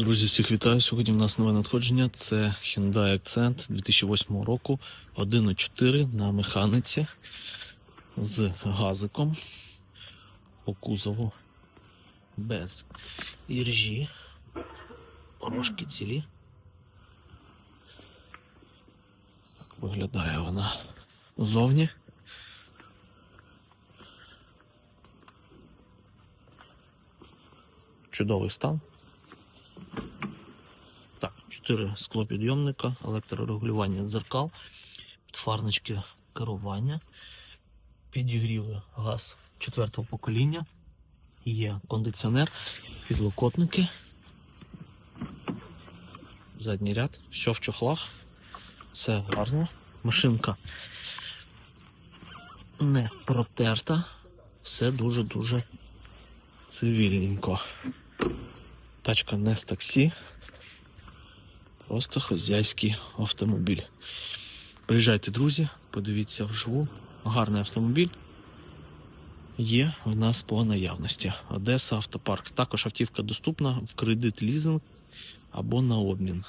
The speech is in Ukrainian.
Друзі, всіх вітаю. Сьогодні в нас нове надходження. Це Hyundai Accent 2008 року 1.4 на механіці з газиком по кузову без іржі. Порожки цілі. Так виглядає вона зовні. Чудовий стан. Так, 4 склопідйомника, електрорегулювання дзеркал, підфарнички керування, підігріви газ четвертого покоління, є кондиціонер, підлокотники, задній ряд, все в чохлах, все гарно. Машинка не протерта, все дуже-дуже цивільненько. Тачка не з таксі. Просто хазяйський автомобіль. Приїжджайте, друзі, подивіться вживу. Гарний автомобіль є в нас по наявності. Одеса автопарк. Також автівка доступна в кредит лізинг або на обмін.